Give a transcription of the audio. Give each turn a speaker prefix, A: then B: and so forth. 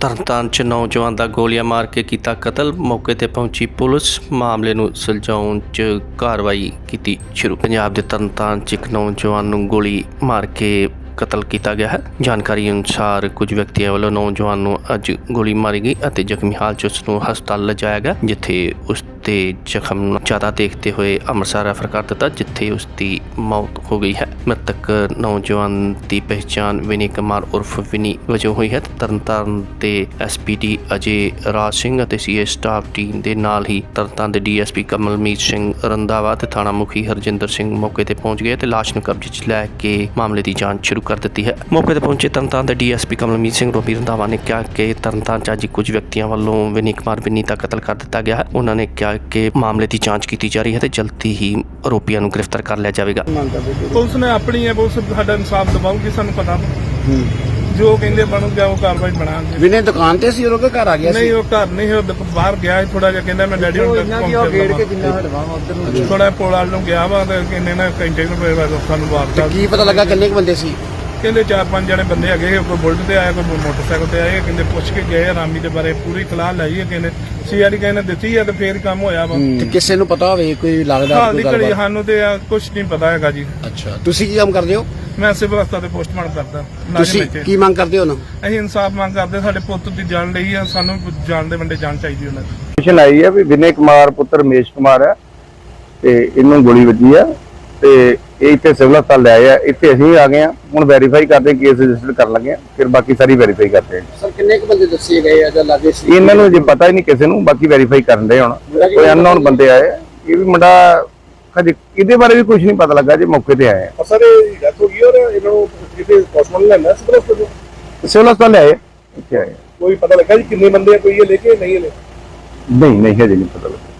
A: ਤਰਨਤਾਰਨ ਚ ਨੌਜਵਾਨ ਦਾ ਗੋਲੀਆਂ ਮਾਰ ਕੇ ਕੀਤਾ ਕਤਲ। ਮੌਕੇ ਤੇ ਪਹੁੰਚੀ ਪੁਲਿਸ ਮਾਮਲੇ ਨੂੰ ਸੁਲਝਾਉਣ ਚ ਕਾਰਵਾਈ ਕੀਤੀ ਸ਼ੁਰੂ। ਪੰਜਾਬ ਦੇ ਤਰਨਤਾਰਨ ਚ ਇੱਕ ਨੌਜਵਾਨ ਨੂੰ ਗੋਲੀ ਮਾਰ ਕੇ ਕਤਲ ਕੀਤਾ ਗਿਆ ਹੈ। ਜਾਣਕਾਰੀ ਅਨੁਸਾਰ ਕੁਝ ਵਿਅਕਤੀਆਂ ਵੱਲੋਂ ਨੌਜਵਾਨ ਨੂੰ ਅੱਜ ਗੋਲੀ ਮਾਰੀ ਗਈ ਅਤੇ ਜ਼ਖਮੀ ਹਾਲਤ 'ਚ ਉਸ ਨੂੰ ਹਸਪਤਾਲ ਲਿਜਾਇਆ ਗਿਆ, ਜਿੱਥੇ ਉਸ ਦੇ ਜ਼ਖਮ ਨੂੰ ਜ਼ਿਆਦਾ ਦੇਖਦੇ ਹੋਏ ਅੰਮ੍ਰਿਤਸਰ ਰੈਫਰ ਕਰ ਦਿੱਤਾ, ਜਿੱਥੇ ਉਸ ਦੀ ਮੌਤ ਹੋ ਗਈ ਹੈ। ਮ੍ਰਿਤਕ ਨੌਜਵਾਨ ਦੀ ਪਹਿਚਾਣ ਵਿਨੀ ਕੁਮਾਰ ਉਰਫ ਵਿਨੀ ਵਜੋਂ ਹੋਈ ਹੈ। ਤਰਨਤਾਰਨ ਦੇ ਐਸਪੀਡੀ ਅਜੇ ਰਾਜ ਸਿੰਘ ਅਤੇ ਸੀਏ ਸਟਾਫ ਟੀਮ ਦੇ ਨਾਲ ਹੀ ਤਰਨਤਾਰਨ ਦੇ ਡੀਐਸਪੀ ਕਮਲਮੀਤ ਸਿੰਘ ਰੰਦਾਵਾ ਤੇ ਥਾਣਾ ਮੁਖੀ ਹਰਜਿੰਦਰ ਸਿੰਘ ਮੌਕੇ ਤੇ ਪਹੁੰਚ ਗਏ ਤੇ ਲਾਸ਼ ਨੂੰ ਕਬਜ਼ੇ 'ਚ ਲੈ ਕੇ ਮਾਮਲੇ ਦੀ ਜਾਂਚ ਸ਼ੁਰੂ ਕਰ ਦਿੱਤੀ ਹੈ। ਮੌਕੇ ਤੇ ਪਹੁੰਚੇ ਤਰਨਤਾਰਨ ਦੇ ਡੀਐਸਪੀ ਕਮਲਮੀਤ ਸਿੰਘ, ਰੋਬੀ ਰੰਦਾਵਾ ਨੇ ਕਿਹਾ ਕਿ ਤਰਨਤਾਰਨ 'ਚ ਅੱਜ ਕੁਝ ਵਿਅਕਤੀਆਂ ਵੱਲੋਂ ਵਿਨੀ ਕੁਮਾਰ, ਵਿਨੀ ਦਾ ਕਤਲ ਕਰ ਦਿੱਤਾ ਗਿਆ ਹੈ। ਉਹਨਾਂ ਨੇ ਕਿਹਾ ਕਿ ਮਾਮਲੇ ਦੀ ਜਾਂਚ ਕੀਤੀ ਜਾ ਰਹੀ ਹੈ ਤੇ ਜਲਦੀ ਹੀ ਆਰੋਪੀਆਂ ਨੂੰ ਗ੍ਰਿਫਤਾਰ ਕਰ ਲਿਆ ਜਾਵੇਗਾ।
B: ਪੁਲਿਸ ਨੇ ਆਪਣੀ ਹੈ ਪੁਲਿਸ ਸਾਡਾ ਇਨਸਾਫ ਦਿਵਾਉਗੀ ਸਾਨੂੰ ਪਤਾ ਜੋ ਕਹਿੰਦੇ ਬਣੂਗਾ ਉਹ ਕਾਰਵਾਈ ਬਣਾਉਂਗੇ
C: ਵਿਨੇ ਦੁਕਾਨ ਤੇ ਸੀ ਉਹ ਘਰ ਆ ਗਿਆ ਸੀ?
B: ਨਹੀਂ ਉਹ ਘਰ ਨਹੀਂ ਉਹ ਬਾਹਰ ਗਿਆ ਥੋੜਾ ਜਿਹਾ ਕਹਿੰਦਾ ਮੈਂ ਡੈਡੀ ਉਧਰ ਥੋੜਾ ਪੁਲ ਵਾਲ ਨੂੰ ਗਿਆ ਵਾ ਤੇ ਕਹਿੰਦੇ ਨਾ ਘੰਟੇ ਨੂੰ ਪਏ ਬਾਅਦ ਸਾਨੂੰ ਵਾਰਤਾ
C: ਕੀ ਪਤਾ ਲੱਗਾ ਕਿੰਨੇ ਕੁ ਬੰਦੇ ਸੀ?
B: ਕਹਿੰਦੇ ਚਾਰ ਪੰਜ ਜਣੇ ਬੰਦੇ ਹੈਗੇ ਕੋਈ ਬੁਲਟ ਤੇ ਆਇਆ ਕੋਈ ਮੋਟਰਸਾਈਕਲ ਤੇ ਆਇਆ ਕਹਿੰਦੇ ਪੁੱਛ ਕੇ ਗਏ ਆ ਰਾਮੀ ਦੇ ਬਾਰੇ ਪੂਰੀ ਤਲਾਹ ਲਈ ਹੈ ਕਹਿੰਦੇ ਸੀਆਰਡੀ ਕਹਿੰਦੇ ਦਿੱਤੀ ਆ ਤੇ ਫੇਰ ਕੰਮ ਹੋਇਆ ਵਾ।
C: ਤੇ ਕਿਸੇ ਨੂੰ ਪਤਾ ਹੋਵੇ ਕੋਈ ਲੱਗਦਾ ਕੋਈ ਗੱਲਬਾਤ?
B: ਸਾਨੂੰ ਤੇ ਕੁਝ ਨਹੀਂ ਪਤਾ ਹੈਗਾ ਜੀ।
C: ਅੱਛਾ ਤੁਸੀਂ ਕੀ ਕੰਮ ਕਰਦੇ ਹੋ?
B: ਮੈਂ ਸਿਵਲ ਹਸਪਤਾਲ ਤੇ ਪੋਸਟਮਾਰਟਮ ਕਰਦਾ
C: ਤੁਸੀਂ ਕੀ ਮੰਗ ਕਰਦੇ ਹੋ ਨਾ?
B: ਅਸੀਂ ਇਨਸਾਫ ਮੰਗ ਕਰਦੇ ਸਾਡੇ ਪੁੱਤ ਦੀ ਜਾਨ ਲਈ ਆ ਸਾਨੂੰ ਜਾਨ ਦੇ ਵੰਡੇ ਜਾਨ ਚਾਹੀਦੀ ਉਹਨਾਂ ਦੀ।
D: ਇਨਫੋਰਮੇਸ਼ਨ ਆਈ ਹੈ ਵੀ ਵਿਨੇ ਕੁਮਾਰ ਪੁੱਤਰ ਰਮੇਸ਼ ਕੁਮਾਰ ਹੈ ਤੇ ਇਹਨੂੰ ਗੋਲੀ ਵੱਜੀ ਆ ਤੇ ਇਹ ਇੱਥੇ ਸਿਵਲ ਹਸਪਤਾਲ ਲੈ ਆਇਆ ਇੱਥੇ ਅਸੀਂ ਆ ਗਏ ਆ ਹੁਣ ਵੈਰੀਫਾਈ ਕਰਦੇ ਕੇਸ ਰਜਿਸਟਰ ਕਰਨ ਲੱਗੇ ਆ ਫਿਰ ਬਾਕੀ ਸਾਰੀ ਵੈਰੀਫਾਈ ਕਰਦੇ ਆ।
C: ਸਰ ਕਿੰਨੇ ਕੁ ਬੰਦੇ ਦੱਸੇ ਗਏ ਆ ਜਾਂ ਲੱਗੇ ਸੀ?
D: ਇਹਨਾਂ ਨੂੰ ਜੇ ਪਤਾ ਹੀ ਨਹੀਂ ਕਿਸੇ ਨੂੰ ਬਾਕੀ ਵੈਰੀਫਾਈ ਕਰਨ ਦੇ ਹੁਣ। ਕੋਈ ਅਨਨੋਨ ਬੰਦੇ ਆਏ। ਇਹ ਵੀ ਮੁੰਡਾ ਹਜੇ ਇਹਦੇ ਬਾਰੇ ਵੀ ਕੁਝ ਨਹੀਂ ਪਤਾ ਲੱਗਾ ਜੇ ਮੌਕੇ ਤੇ ਆਏ ਆ।
E: ਸਰ ਇਹ ਡੈਥ ਹੋ ਗਈ ਔਰ ਇਹਨਾਂ ਨੂੰ ਕਿਤੇ ਪੋਸਟਮਾਰਟਮ ਲੈਣਾ ਸੀ ਪਰ
D: ਸਿਵਲ ਹਸਪਤਾਲ ਲੈ ਆਏ ਇੱਥੇ ਆਏ।
E: ਕੋਈ ਪਤਾ ਲੱਗਾ ਜੀ ਕਿੰਨੇ ਬੰਦੇ ਆ ਕੋਈ ਇਹ ਲੈ ਕੇ ਨਹੀਂ ਲੈ
D: ਨਹੀਂ ਨਹੀਂ ਹਜੇ ਨਹੀਂ ਪਤਾ ਲੱਗਾ।